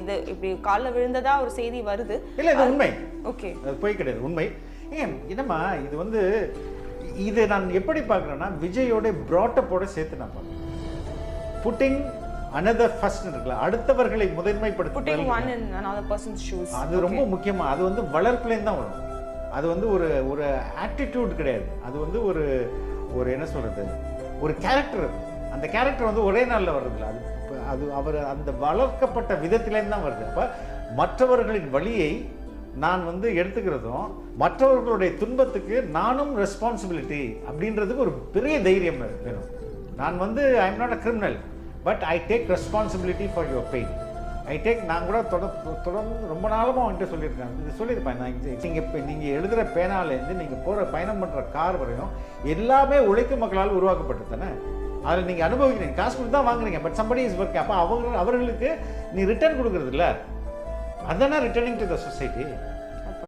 இது இப்படி காலில் விழுந்ததா ஒரு செய்தி வருது. இல்லை இது உண்மை. ஓகே. அது போய் கிடையாது உண்மை. ஏன் என்னம்மா இது வந்து இது நான் எப்படி பார்க்குறேன்னா விஜயோட ப்ராட்டப்போட சேர்த்து நான் பார்க்குறேன். புட்டிங் another ஃபர்ஸ்ட் இருக்குல்ல அடுத்தவர்களை முதன்மைப்படுத்த அது ரொம்ப முக்கியமா அது வந்து வளர்ப்புலேருந்து தான் வரும். அது வந்து ஒரு ஒரு ஆட்டிடியூட் கிடையாது. அது வந்து ஒரு ஒரு என்ன சொல்றது? ஒரு கேரக்டர் அது. அந்த கேரக்டர் வந்து ஒரே நாளில் வர்றதில்ல அது அது அவர் அந்த வளர்க்கப்பட்ட விதத்திலேருந்து தான் வருது. அப்போ மற்றவர்களின் வழியை நான் வந்து எடுத்துக்கிறதும் மற்றவர்களுடைய துன்பத்துக்கு நானும் ரெஸ்பான்சிபிலிட்டி அப்படின்றதுக்கு ஒரு பெரிய தைரியம் வேணும். நான் வந்து I am not a criminal but I take responsibility for your pain I take நான் கூட தொடர் தொடர்ந்து ரொம்ப நாளமாக அவன்கிட்ட சொல்லியிருக்கேன். இது சொல்லியிருப்பேன். நான் நீங்கள் இப்போ நீங்கள் எழுதுகிற பேனாலேருந்து நீங்கள் போகிற பயணம் பண்ணுற கார் வரையும் எல்லாமே உழைக்கும் மக்களால் உருவாக்கப்பட்டு தானே? அதில் நீங்கள் அனுபவிக்கிறீங்க. காசு கொடுத்து தான் வாங்குறீங்க. பட் சம்படி இஸ் ஒர்க் அப்போ அவங்க அவர்களுக்கு நீ ரிட்டர்ன் கொடுக்குறது இல்லை அதானே ரிட்டர்னிங் டு த சொசைட்டி